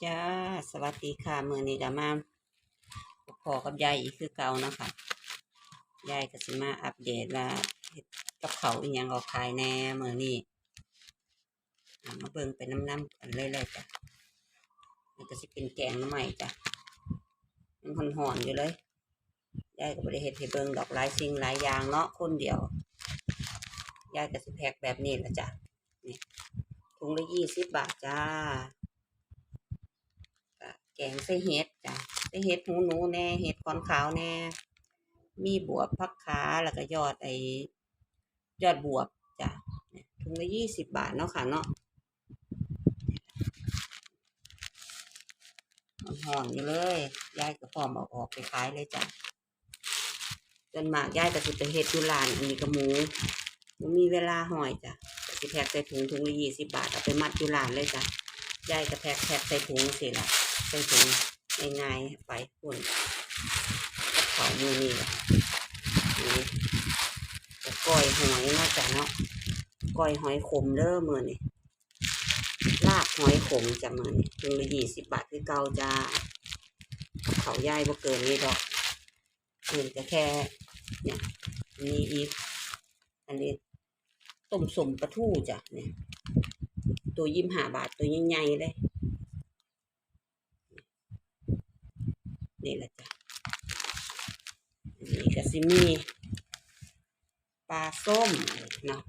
จ้าสวัสดีค่ะมือนี้ก็มาพอกับยายอีกคือเก่านะคะยายก็สิมาอัปเดตว่าเฮ็ดกับเขาอีหยังออกขายแน่มือนี้อะมาเบิ่งเป็นน้ำน้ำๆกันเลยเลยจ้ะมันก็สิเป็นแกงน้ำใหม่จ้ะมันหอนอยู่เลยยายก็บ่ได้เฮ็ดให้เบิ่งดอกหลายสิ่งหลายอย่างเนาะคนเดียวยายก็สิแพ็คแบบนี้ละจ้ะนี่ถุงละยี่สิบบาทจ้า งใส่เห็ดจ้ะใส่เห็ดหูหนูแน่เห็ดขอนขาวแน่ มีบวบพักขาแล้วก็ยอดไอยอดบวบจ้ะถุงละยี่สิบบาทเนาะค่ะเนาะหอนอยู่เลยยายก็พร้อมเอาออกไปขายเลยจ้ะจนมากยายก็สิไปเฮ็ดอยู่ร้านอันนี้ก็หมูบ่มีเวลาหอยจ้ะสิแพ็คใส่ถุงถุงละยี่สิบบาทเอาไปมัดอยู่ร้านเลยจ้ะยายก็แพ็คแพ็คใส่ถุงสิล่ะ ใส่ถุงง่ายๆไปปุ่นกับเขามือนี่แหละนี่จะก้อยหอยเนาจ้ะเนาะก้อยหอยขมเด้อมือนี่ลาบหอยขมจะมือนี่ถุงละยี่สิบบาทคือเก่าจ้ากับเขาย่ายบ่เกินนี้ดอกเงินจะแค่เนี่ยมีอีกอันนี้ต้มสมปลาทูจ้ะเนี่ยตัวยิ้มหาบาทตัวใหญ่ๆเลย นี่แหละจ้ะนนี้ก็สิมีปลาส้มเนาะ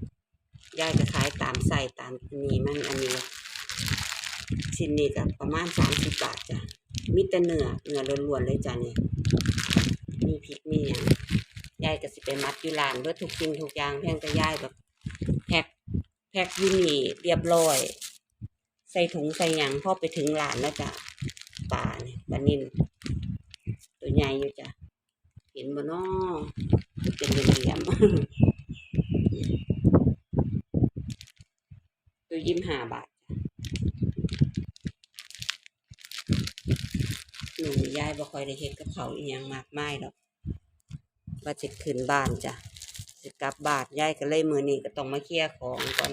ยายก็ขายตามใส่ตามนี้มันอันนี้ชิ้นนี้ก็ประมาณสามสิบบาทจ้ะมีแต่เนื้อเนื้อล้วนๆเลยจ้ะนี่มีพริกมีอย่างยายก็สิไปมัดอยู่ร้านเพื่อทุกสิ่งทุกอย่างเพียงแต่ยายแบบแพ็คแพ็คยู่นี่เรียบร้อย ใส่ถุงใส่หยังพอไปถึงร้านแล้วจ้ะปลาเนี่ยปลานิ่น ตัวใหญ่อยู่จ้ะเห็นบ่นอเป็นเหลี่ยมตัวยิ้มหาบาทหนูยายบ่คอยได้เฮ็ดกับเขาอีหยังมากมายหรอกว่าจะขึ้นบ้านจ้ะสิกลับบ้านยายก็เลยมือนี้ก็ต้องมาเคลียร์ของก่อน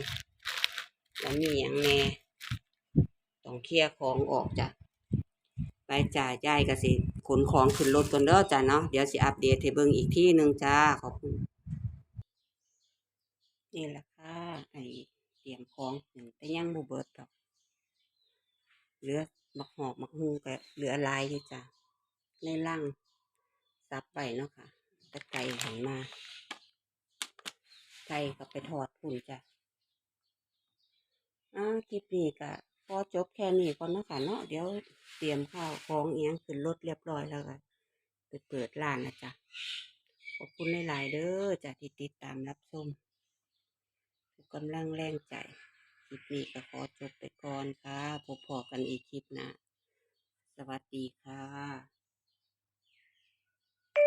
แล้วมีหยังแน่ต้องเคลียร์ของออกจ้ะไปจ่ายยายก็สิ ขนของขึ้นรถก่อนเด้อจ้ะเนาะเดี๋ยวสิอัปเดตให้เบิ่งอีกที่หนึ่งจ้าขอบคุณนี่แหละค่ะไอเตรียมของขึ้นแต่ยังบ่เบิดดอกเหลือมักหอกมักฮูก็เหลือลายอยู่จ้ะในร่างซับไปเนาะค่ะตะไคร้หันมาไก่ก็ไปทอดพุ่นจ้ะอ่าคลิปนี้ก็ อจบแค่นี้ก่อนเนาะค่ะเนาะเดี๋ยวเตรียมข้าวของเอียงขึ้นรถเรียบร้อยแล้วก็ไปเปิดร้านนะจ๊ะขอบคุณหลายๆเด้อจ้ะที่ติดตามรับชมกำลังแรงใจคลิปนี้ก็ขอจบไปก่อนค่ะพบพอกันอีกคลิปนะ สวัสดีค่ะ